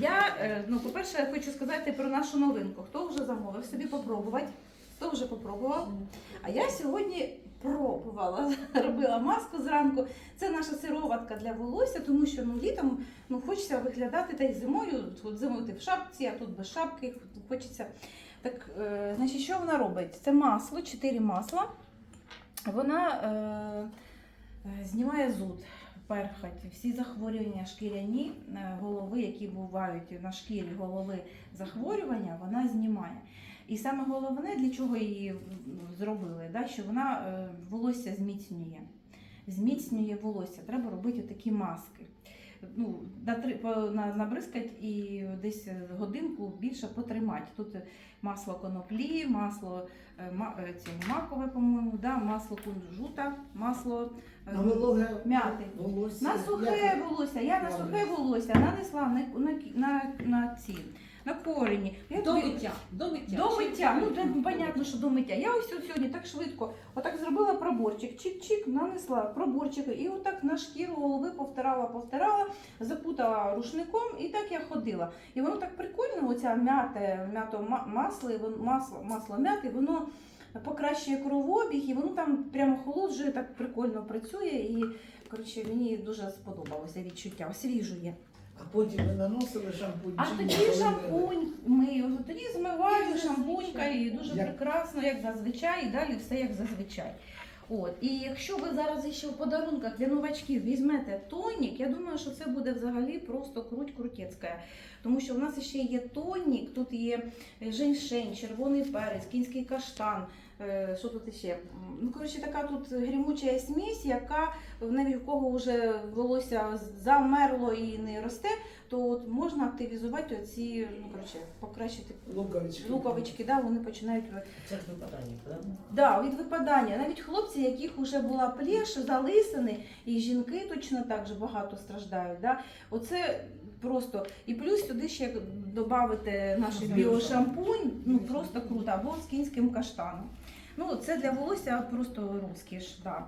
Я, е, ну, по-перше, хочу сказати про нашу новинку. Хто вже замовив собі попробувати? Хто вже попробував? А я сьогодні пробувала, робила маску зранку. Це наша сироватка для волосся, тому що ну, літом ну, хочеться виглядати та й зимою. От зимою ти в шапці, а тут без шапки. Хочеться. Так, е, значить, що вона робить? Це масло, 4 масла. Вона е, е, знімає зуд, перхоть, всі захворювання шкіряні е, голови, які бувають на шкірі голови захворювання, вона знімає. І саме головне, для чого її зробили, да, що вона е, волосся зміцнює. Зміцнює волосся. Треба робити такі маски. Ну, на, три- по- на, набризкать і десь годинку більше потримати. Тут масло коноплі, масло е, е, макове, по-моєму, да, масло кунжута, масло е, На вологе м'яти. волосся. На сухе волосся. Я на сухе волосся нанесла на, на, на, на ці, на корені. Я До тобі- миття. До миття. до миття, ну це понятно, що до миття. Я ось от сьогодні так швидко, отак зробила проборчик, чик-чик, нанесла проборчик, і отак на шкіру голови повтирала, повтирала, запутала рушником, і так я ходила. І воно так прикольно, оця м'яте, м'ято ма- масло, і вон- масло, масло м'яти, воно покращує кровообіг, і воно там прямо холоджує, так прикольно працює. І коротше, мені дуже сподобалося відчуття, освіжує. А потім ви наносили шампунь. А чи ні, тоді коли ви- шампунь мию, тоді змиваю шампунька і дуже Як- прекрасно, як зазвичай, і далі все як зазвичай. От. І якщо ви зараз ще в подарунках для новачків візьмете тонік, я думаю, що це буде взагалі просто круть крутецька. Тому що в нас ще є тонік, тут є женьшень, червоний перець, кінський каштан. е, Що тут ще? Ну, коротше, така тут грімуча смесь, яка навіть у кого вже волосся замерло і не росте, то от можна активізувати оці, ну коротше, покращити Луковички. луковички, да, вони починають Це ж випадання, правда? да, від випадання. Навіть хлопці, яких вже була плеш, залисини, і жінки точно так же багато страждають. Да? Оце просто. І плюс сюди ще додати наш Біошампунь. біошампунь, ну просто круто, або з кінським каштаном. Ну, це для волосся просто розкіш. Да.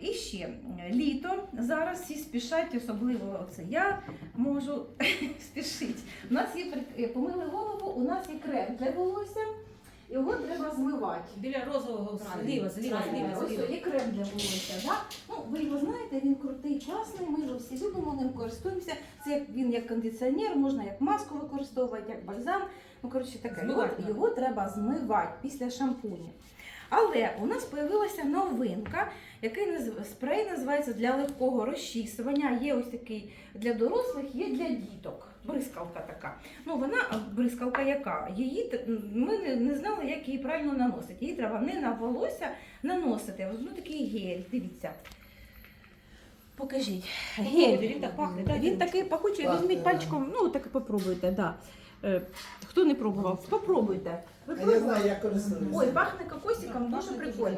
І ще е, літо зараз всі спішать, особливо оце я можу спішити. У нас є помили голову, у нас є крем для волосся, його треба змивати. Біля розового зліва, зліва, зліва, зліва. є крем для волосся. Да? Ну, ви його знаєте, він крутий, класний, ми його всі любимо, ним користуємося. Це він як кондиціонер, можна як маску використовувати, як бальзам. Ну, коротше, таке. Його, треба. його треба змивати після шампуню. Але у нас з'явилася новинка, який спрей називається для легкого розчісування. Є ось такий для дорослих, є для діток. Бризкалка така. Ну вона бризкалка яка? Її ми не, не знали, як її правильно наносити. Її треба не на волосся наносити. Ось ну, такий гель. Дивіться. Покажіть. Гель. Він так пахне. Він такий пахучий, візьміть пальчиком, ну так попробуйте, да. Е, Хто не пробував, попробуйте. Ви А я пробували? знаю, як користуюся. Ой, пахне кокосиком, дуже прикольно.